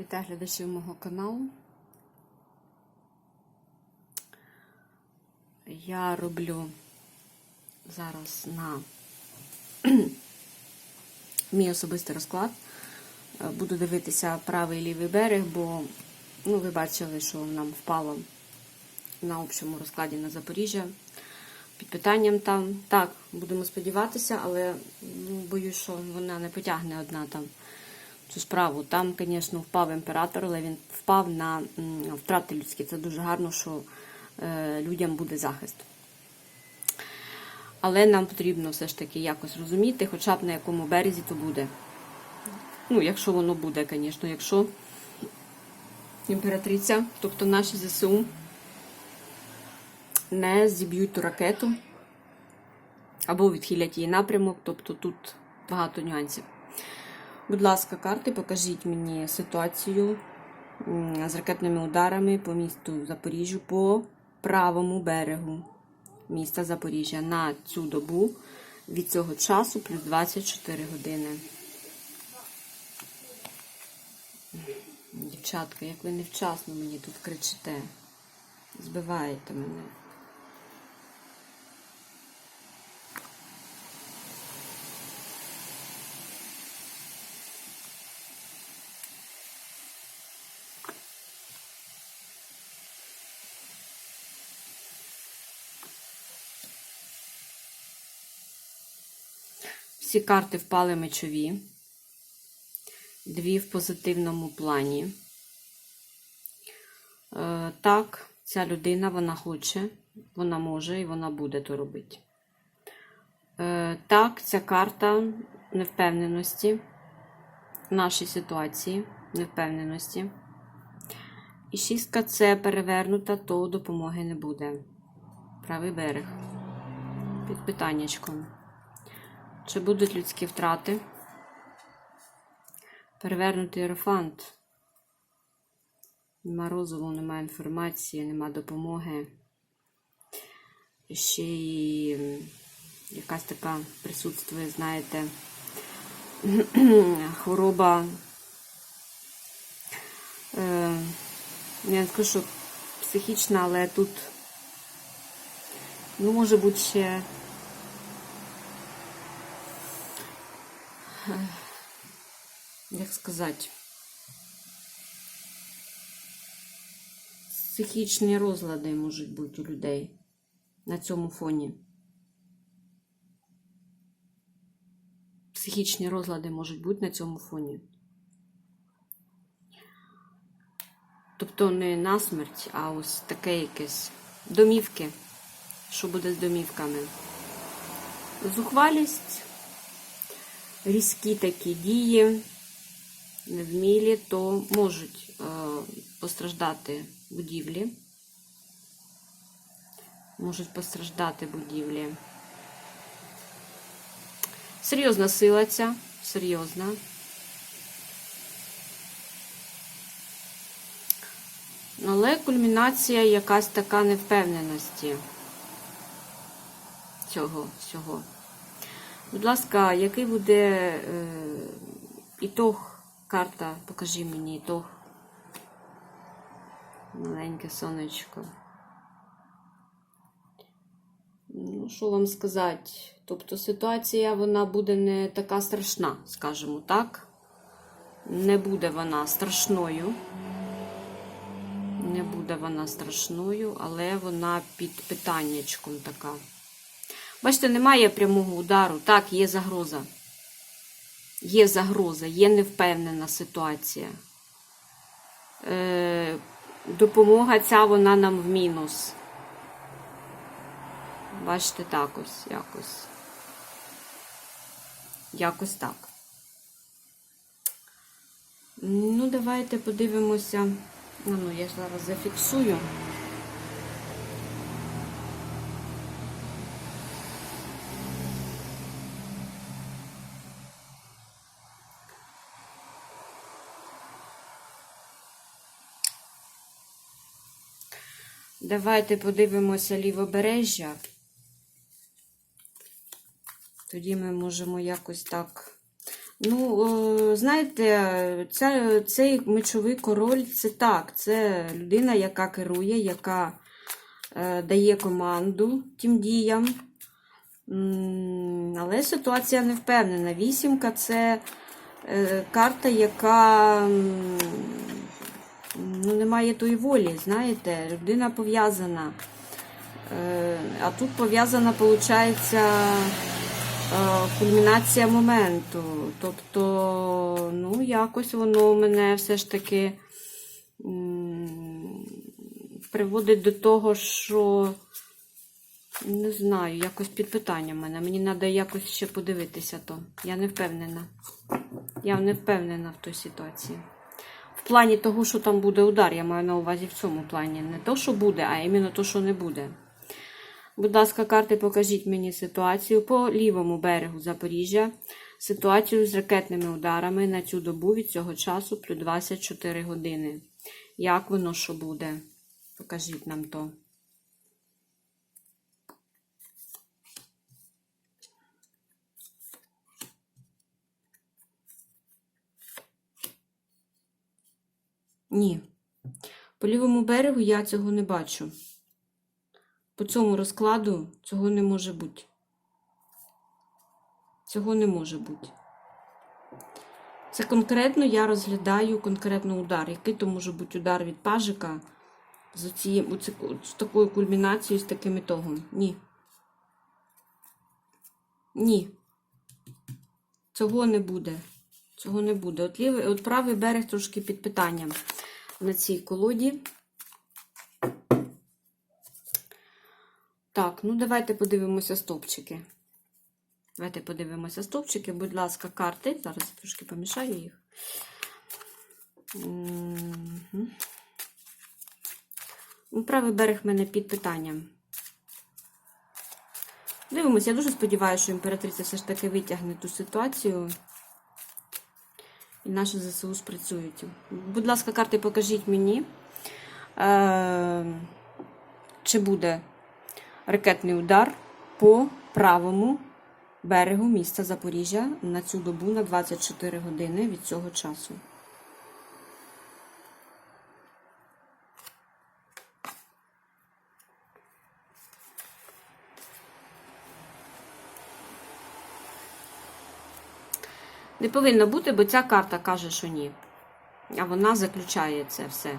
Вітаю глядачів мого каналу. Я роблю зараз на мій особистий розклад. Е, Буду дивитися правий і лівий берег, бо ну, ви бачили, що нам впало на общому розкладі на Запоріжжя. Під питанням там. Так, будемо сподіватися, але ну, боюсь, що вона не потягне одна там цю справу. Там, звісно, впав імператор, але він впав на втрати людські. Це дуже гарно, що е, людям буде захист. Але нам потрібно все ж таки якось розуміти, хоча б на якому березі то буде. Ну, якщо воно буде, звісно, якщо імператриця, тобто наші ЗСУ, не зіб'ють ту ракету або відхилять її напрямок, тобто тут багато нюансів. Будь ласка, карти, покажіть мені ситуацію з ракетними ударами по місту Запоріжжю по правому берегу міста Запоріжжя на цю добу від цього часу плюс 24 години. Дівчатка, як ви невчасно мені тут кричите, збиваєте мене. Всі карти впали мечові, дві в позитивному плані. Е, так, ця людина вона хоче, вона може і вона буде то робити. Е, так, ця карта невпевненості в нашій ситуації, невпевненості. І шістка це перевернута, то допомоги не буде. Правий берег. Під питаннячком. Чи будуть людські втрати? Перевернутий ерофант. Нема розуму, немає інформації, нема допомоги. Ще й якась така присутствує, знаєте, хвороба. Е, я не скажу, що психічна, але тут ну, може бути ще як сказати, психічні розлади можуть бути у людей на цьому фоні. Психічні розлади можуть бути на цьому фоні. Тобто не насмерть, а ось таке якесь домівки. Що буде з домівками? Зухвалість різкі такі дії, невмілі, то можуть е, постраждати будівлі. Можуть постраждати будівлі. Серйозна сила ця, серйозна. Але кульмінація якась така невпевненості цього всього. Будь ласка, який буде е, ітог карта? Покажи мені ітог. Маленьке сонечко. Ну, що вам сказати? Тобто ситуація вона буде не така страшна, скажімо так. Не буде вона страшною. Не буде вона страшною, але вона під питаннячком така. Бачите, немає прямого удару. Так, є загроза. Є загроза, є невпевнена ситуація. Е, допомога ця вона нам в мінус. Бачите, так ось якось. Якось так. Ну, давайте подивимося. Ну, я зараз зафіксую. Давайте подивимося лівобережжя. Тоді ми можемо якось так Ну, знаєте, ця, цей мечовий король це так. Це людина, яка керує, яка е, дає команду тим діям. Але ситуація не впевнена. Вісімка це е, карта, яка ну, не має тої волі, знаєте, людина пов'язана. Е, А тут пов'язана, виходить, кульмінація моменту. Тобто, ну, якось воно мене все ж таки приводить до того, що не знаю, якось під питанням мене. Мені треба якось ще подивитися то. Я не впевнена. Я не впевнена в той ситуації. В плані того, що там буде удар, я маю на увазі в цьому плані. Не то, що буде, а іменно то, що не буде. Будь ласка, карти, покажіть мені ситуацію по лівому берегу Запоріжжя. Ситуацію з ракетними ударами на цю добу від цього часу плюс 24 години. Як воно що буде? Покажіть нам то. Ні. По лівому берегу я цього не бачу. По цьому розкладу цього не може бути. Цього не може бути. Це конкретно я розглядаю конкретно удар. Який то може бути удар від пажика з, оцією, оці- з такою кульмінацією, з таким ітогом? Ні. Ні. Цього не буде. Цього не буде. От, лівий, от правий берег трошки під питанням на цій колоді. Так, ну давайте подивимося стовпчики. Давайте подивимося стовпчики. Будь ласка, карти. Зараз трошки помішаю їх. Ну, Правий берег мене під питанням. Дивимося, я дуже сподіваюся, що імператриця все ж таки витягне ту ситуацію. І наші ЗСУ спрацюють. Будь ласка, карти, покажіть мені, е- чи буде ракетний удар по правому берегу міста Запоріжжя на цю добу на 24 години від цього часу. Не повинно бути, бо ця карта каже, що ні. А вона заключає це все.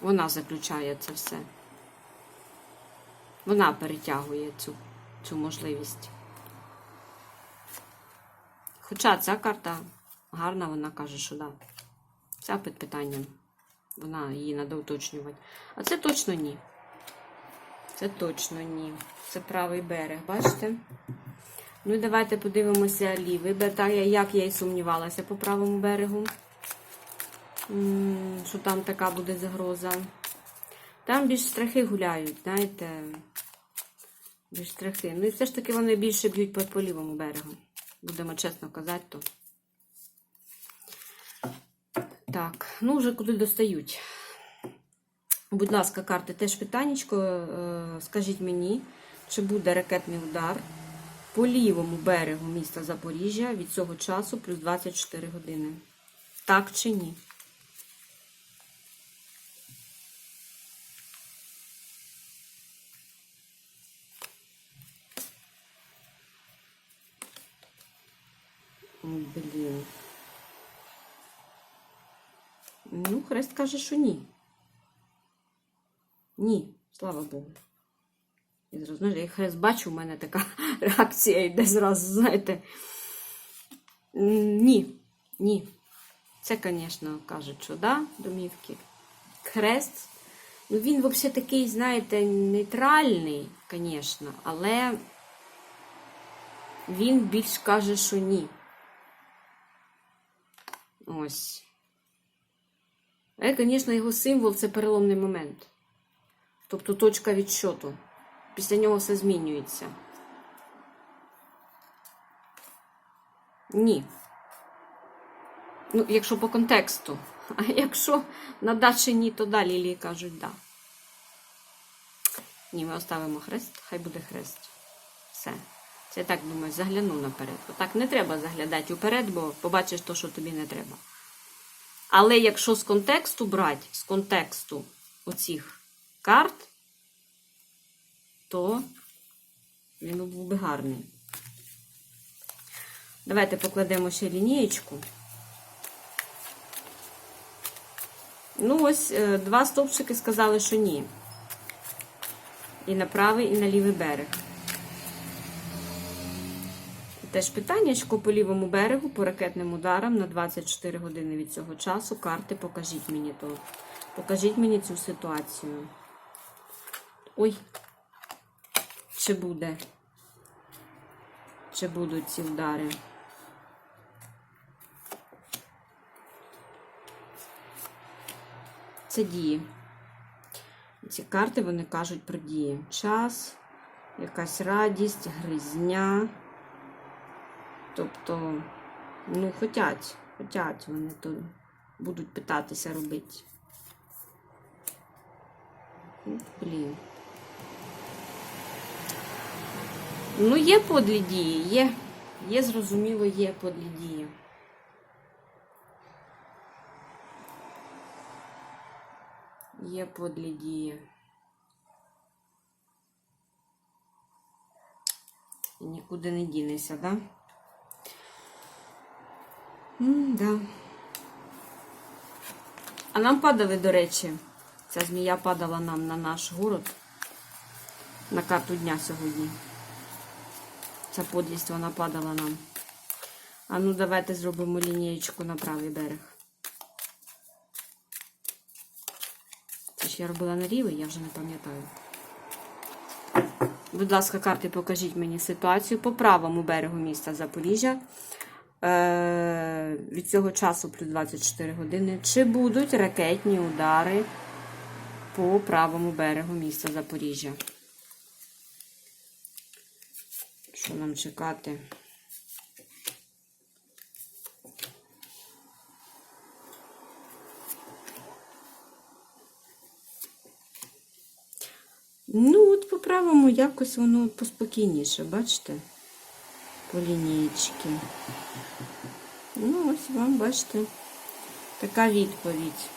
Вона заключає це все. Вона перетягує цю, цю можливість. Хоча ця карта гарна, вона каже, що да. Ця під питанням. Вона її треба уточнювати. А це точно ні. Це точно ні. Це правий берег, бачите? Ну і давайте подивимося лівий берег. Як я і сумнівалася по правому берегу. Що там така буде загроза. Там більш страхи гуляють, знаєте. Більш страхи. Ну і все ж таки вони більше б'ють по, по лівому берегу. Будемо чесно казати, то. Так, ну вже куди достають. Будь ласка, карти, теж питаннячко. Е, Скажіть мені, чи буде ракетний удар по лівому берегу міста Запоріжжя від цього часу плюс 24 години? Так чи ні? Блін. Ну, хрест каже, що ні. Ні, слава Богу. І зразу, знаєш, я бачу, у мене така реакція йде зразу, знаєте. Ні, ні. Це, звісно, кажуть, що да, домівки. Хрест. Ну, він взагалі такий, знаєте, нейтральний, звісно, але він більш каже, що ні. Ось. Але, звісно, його символ це переломний момент. Тобто точка відсчоту. Після нього все змінюється. Ні. Ну, якщо по контексту. А якщо на дачі ні, то далі лілії кажуть да. Ні, ми оставимо хрест, хай буде хрест. Все. Це я так думаю, загляну наперед. Отак не треба заглядати вперед, бо побачиш то, що тобі не треба. Але якщо з контексту брати, з контексту оцих карт, то він був би гарний. Давайте покладемо ще лінієчку. Ну, ось е, два стовпчики сказали, що ні. І на правий, і на лівий берег. Теж питаннячко по лівому берегу, по ракетним ударам на 24 години від цього часу. Карти покажіть мені то. Покажіть мені цю ситуацію. Ой, чи буде? Чи будуть ці удари? Це дії. Ці карти вони кажуть про дії. Час, якась радість, гризня. Тобто, ну, хотять, хотять вони то будуть питатися робити. Блін. Ну, є подлі дії, є. Є, зрозуміло, є подлі дії. Є подлі дії. І нікуди не дінешся, да? М, да. А нам падали, до речі, ця змія падала нам на наш город, на карту дня сьогодні. Ця подлість вона падала нам. А ну давайте зробимо лінієчку на правий берег. Це ж я робила на лівий, я вже не пам'ятаю. Будь ласка, карти, покажіть мені ситуацію по правому берегу міста Запоріжжя. Е, від цього часу плюс 24 години. Чи будуть ракетні удари по правому берегу міста Запоріжжя? Що нам чекати? Ну, от по правому якось воно поспокійніше, бачите? По лінієчки. Ну, ось вам, бачите, така відповідь.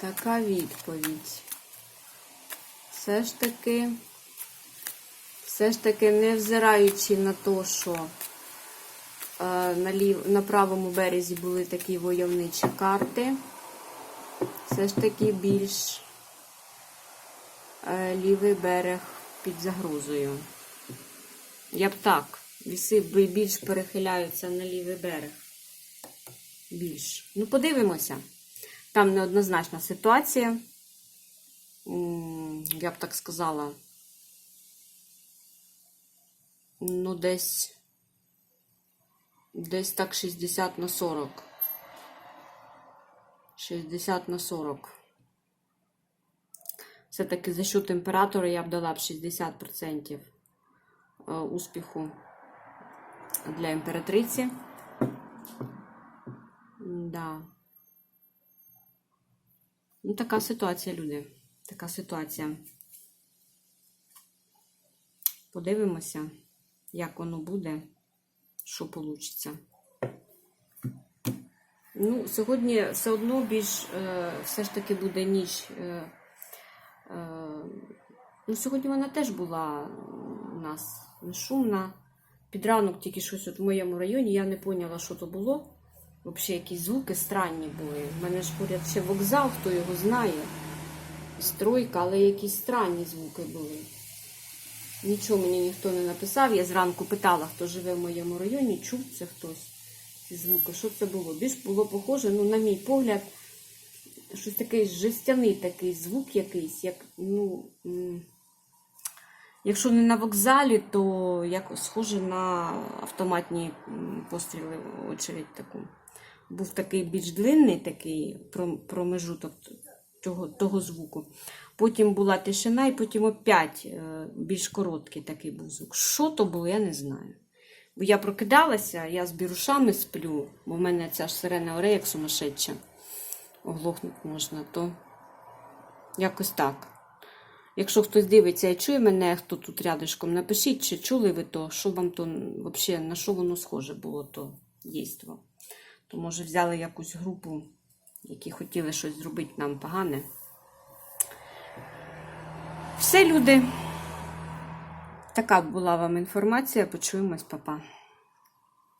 Така відповідь. Все ж таки, все ж таки, невзираючи на те, що е, на, лів, на правому березі були такі войовничі карти, все ж таки більш е, лівий берег під загрозою. Я б так. Віси більш перехиляються на лівий берег. Більш. Ну, подивимося. Там неоднозначна ситуація. Я б так сказала. Ну, десь. Десь так 60 на 40. 60 на 40. Все-таки за счет імператора я б дала б 60% е, успіху для імператриці. Да. Ну, така ситуація, люди. Така ситуація. Подивимося, як воно буде, що вийде. Ну, сьогодні все одно більш е, все ж таки буде ніч. Е, е, ну, сьогодні вона теж була у нас не шумна. Під ранок тільки щось от в моєму районі, я не поняла, що то було. Взагалі якісь звуки странні були. У мене ж поряд ще вокзал, хто його знає. Стройка, але якісь странні звуки були. Нічого мені ніхто не написав. Я зранку питала, хто живе в моєму районі, чув це хтось. Ці звуки. Що це було? Більш було похоже, ну, на мій погляд, щось такий жестяний такий звук якийсь, як, ну. Якщо не на вокзалі, то як схоже на автоматні постріли очередь таку. Був такий більш длинний такий промежуток того, того звуку. Потім була тишина, і потім опять е, більш короткий такий був звук. Що то було, я не знаю. Бо я прокидалася, я з бірушами сплю, бо в мене ця ж сирена оре, як сумасшедша. Оглохнути можна, то якось так. Якщо хтось дивиться і чує мене, хто тут рядышком, напишіть, чи чули ви то, що вам то взагалі, на що воно схоже було то дійство. То може взяли якусь групу, які хотіли щось зробити нам погане. Все, люди. Така була вам інформація. Почуємось, папа.